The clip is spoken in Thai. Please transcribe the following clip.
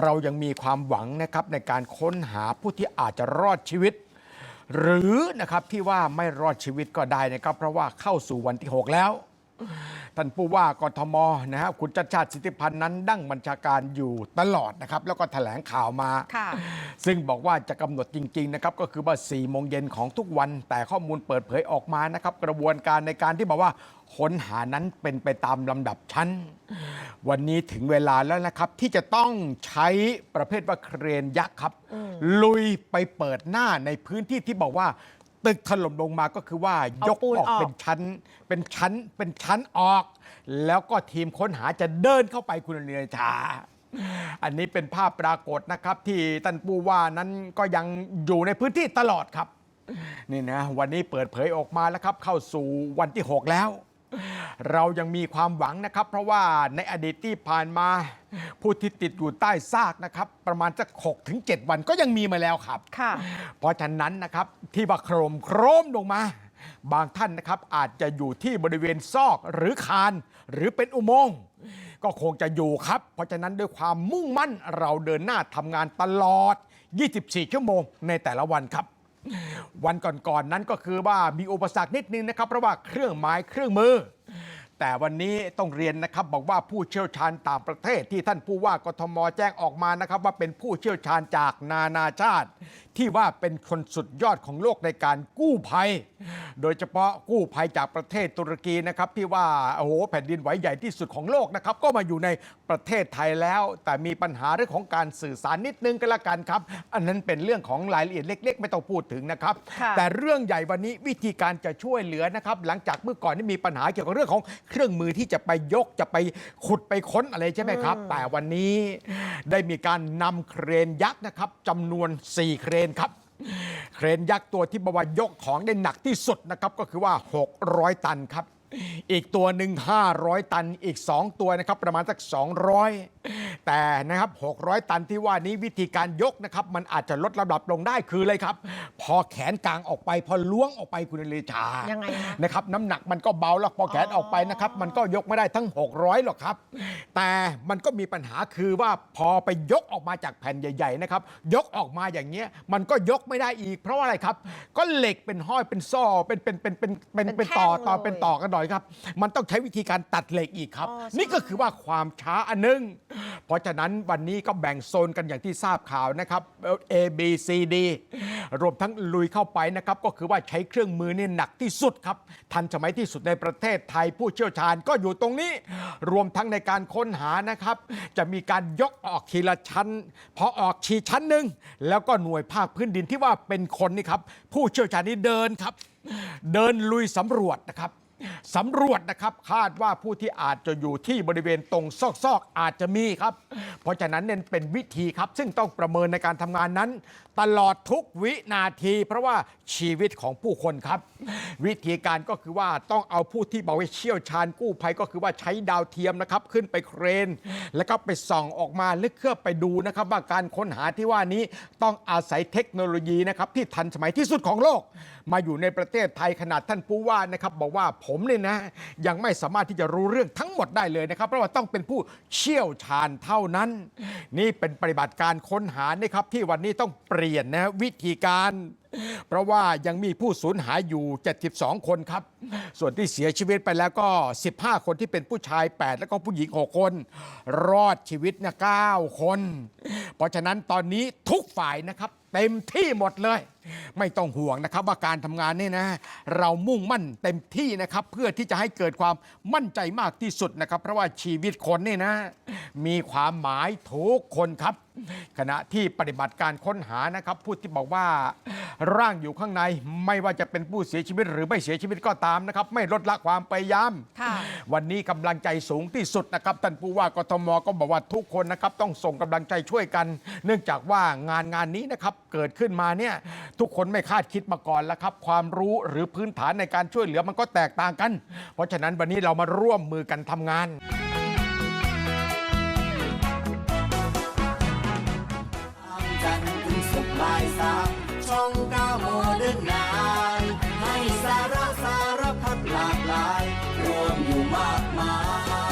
เรายังมีความหวังนะครับในการค้นหาผู้ที่อาจจะรอดชีวิต หรือนะครับที่ว่าไม่รอดชีวิตก็ได้นะครับเพราะว่าเข้าสู่วันที่ 6 แล้ว ท่านผู้ว่ากทมนะฮะคุณชัดชาติสิทธิพันธ์นั้นดั้งบัญชาการอยู่ตลอดนะครับ แล้วก็แถลงข่าวมาค่ะซึ่งบอกว่าจะกำหนดจริง ๆ นะครับ ก็คือว่า4โมงเย็นของทุกวัน แต่ข้อมูลเปิดเผยออกมานะครับ กระบวนการในการที่บอกว่าค้นหานั้นเป็นไปตามลำดับชั้น วันนี้ถึงเวลาแล้วนะครับ ที่จะต้องใช้ประเภทว่าเครนยักษ์ครับ ลุยไปเปิดหน้าในพื้นที่ที่บอกว่า ตึกถล่มลงมาก็คือว่ายกเอาปูนออกออกเป็นชั้น เป็นชั้นเป็นชั้นออก แล้วก็ทีมค้นหาจะเดินเข้าไปคุณเนียชาอันนี้เป็นภาพปรากฏนะครับ ที่ท่านผู้ว่านั้นก็ยังอยู่ในพื้นที่ตลอดครับ นี่นะ วันนี้เปิดเผยออกมาแล้วครับ เข้าสู่วันที่ 6 แล้ว เรายังมีความหวังนะครับ เพราะว่าในอดีตที่ผ่านมา ผู้ที่ติดอยู่ใต้ซากนะครับ ประมาณสัก6ถึง7วันก็ยังมีมาแล้วครับ ค่ะ เพราะฉะนั้นนะครับที่ว่าโครมโครมลงมา บางท่านนะครับอาจจะอยู่ที่บริเวณซอกหรือคาน หรือเป็นอุโมงค์ก็คงจะอยู่ครับ เพราะฉะนั้นด้วยความมุ่งมั่นเราเดินหน้าทำงานตลอด 24 ชั่วโมงในแต่ละวันครับ วันก่อนๆนนั้นก็คือว่ามีอุปสรรคนิดนึงนะครับเพราะว่าเครื่องไม้เครื่องมือ แต่วันนี้ต้องเรียนนะครับบอกว่าผู้เชี่ยวชาญต่างประเทศที่ท่านผู้ว่ากทมแจ้งออกมานะครับว่าเป็นผู้เชี่ยวชาญจากนานาชาติ ที่ว่าเป็นคนสุดยอดของโลกในการกู้ภัย โดยเฉพาะกู้ภัยจากประเทศตุรกีนะครับที่ว่าโอ้โหแผ่นดินไหวใหญ่ที่สุดของโลกนะครับก็มาอยู่ในประเทศไทยแล้ว แต่มีปัญหาเรื่องของการสื่อสารนิดนึงก็แล้วกันครับ อันนั้นเป็นเรื่องของรายละเอียดเล็ก ๆ ไม่ต้องพูดถึงนะครับค่ะแต่เรื่องใหญ่วันนี้วิธีการจะช่วยเหลือนะครับ หลังจากเมื่อก่อนนี่มีปัญหาเกี่ยวกับเรื่องของเครื่องมือที่จะไปยกจะไปขุดไปค้นอะไรใช่ไหมครับ แต่วันนี้ได้มีการนำเครนยักษ์นะครับจำนวน 4 เครนครับ เครนยักษ์ตัวที่บว่ายกของได้หนักที่สุดนะครับก็คือว่า 600 ตันครับ อีกตัวหนึ่ง500 ตันอีก 2 ตัวนะครับประมาณสัก 200 แต่นะครับ 600 ตันที่ว่านี้วิธีการยกนะครับ มันอาจจะลดระดับลงได้คือเลยครับ พอแขนกลางออกไป พอล้วงออกไปคุณเลชายังไงนะนะครับน้ำหนักมันก็เบาแล้วพอแขนออกไปนะครับ มันก็ยกไม่ได้ทั้ง 600หรอกครับ แต่มันก็มีปัญหาคือว่าพอไปยกออกมาจากแผ่นใหญ่ ๆ นะครับ ยกออกมาอย่างเงี้ยมันก็ยกไม่ได้อีก เพราะว่าอะไรครับ ก็เหล็กเป็นห้อยเป็นซ่อเป็นเป็นเป็นเป็นเป็นเป็นเป็นต่อแท่งต่อเลยเป็นต่อกันหน่อยครับ มันต้องใช้วิธีการตัดเหล็กอีกครับอ๋อใช่นี่ก็คือว่าความช้าอันหนึงเพราะฉะนั้นวันนี้ก็แบ่งโซนกันอย่างที่ทราบข่าวนะครับ A B C D รวมทั้งลุยเข้าไปนะครับ ก็คือว่าใช้เครื่องมือนี่หนักที่สุดครับ ทันสมัยที่สุดในประเทศไทยผู้เชี่ยวชาญก็อยู่ตรงนี้ รวมทั้งในการค้นหานะครับ จะมีการยกออกทีละชั้น พอออกชีชั้นหนึ่งแล้วก็หน่วยภาคพื้นดินที่ว่าเป็นคนนี่ครับผู้เชี่ยวชาญนี่เดินครับ เดินลุยสำรวจนะครับ สำรวจนะครับคาดว่าผู้ที่อาจจะอยู่ที่บริเวณตรงซอกๆอาจจะมีครับ เพราะฉะนั้นเนี่ยเป็นวิธีครับ ซึ่งต้องประเมินในการทำงานนั้น ตลอดทุกวินาที เพราะว่าชีวิตของผู้คนครับ วิธีการก็คือว่าต้องเอาผู้ที่บอกว่าเชี่ยวชาญกู้ภัยก็คือว่าใช้ดาวเทียมนะครับขึ้นไปเครน แล้วก็ไปส่องออกมาลึกเครื่อไปดูนะครับว่าการค้นหาที่ว่านี้ต้องอาศัยเทคโนโลยีนะครับที่ทันสมัยที่สุดของโลก มาอยู่ในประเทศไทยขนาดท่านผู้ว่านะครับบอกว่าผมเนี่ยนะ ยังไม่สามารถที่จะรู้เรื่องทั้งหมดได้เลยนะครับ เพราะว่าต้องเป็นผู้เชี่ยวชาญเท่านั้น นี่เป็นปฏิบัติการค้นหานะครับที่วันนี้ต้องเปลี่ยนนะวิธีการ เพราะว่ายังมีผู้สูญหายอยู่ 72 คนครับ ส่วนที่เสียชีวิตไปแล้วก็ 15 คนที่เป็นผู้ชาย 8 แล้วก็ผู้หญิง 6 คน รอดชีวิตนะ9คน เพราะฉะนั้นตอนนี้ทุกฝ่ายนะครับเต็มที่หมดเลย ไม่ต้องห่วงนะครับว่าการทำงานนี่นะ เรามุ่งมั่นเต็มที่นะครับ เพื่อที่จะให้เกิดความมั่นใจมากที่สุดนะครับ เพราะว่าชีวิตคนนี่นะ มีความหมายทุกคนครับขณะที่ปฏิบัติการค้นหานะครับผู้ที่บอกว่าร่างอยู่ข้างในไม่ว่าจะเป็นผู้เสียชีวิตหรือไม่เสียชีวิตก็ตามนะครับ ไม่ลดละความพยายามค่ะวันนี้กำลังใจสูงที่สุดนะครับท่านผู้ว่ากทมก็บอกว่าทุกคนนะครับต้องส่งกำลังใจช่วยกัน เนื่องจากว่างานงานนี้นะครับเกิดขึ้นมาเนี่ยทุกคนไม่คาดคิดมาก่อนแล้วครับความรู้หรือพื้นฐานในการช่วยเหลือมันก็แตกต่างกัน เพราะฉะนั้นวันนี้เรามาร่วมมือกันทำงาน Tonga.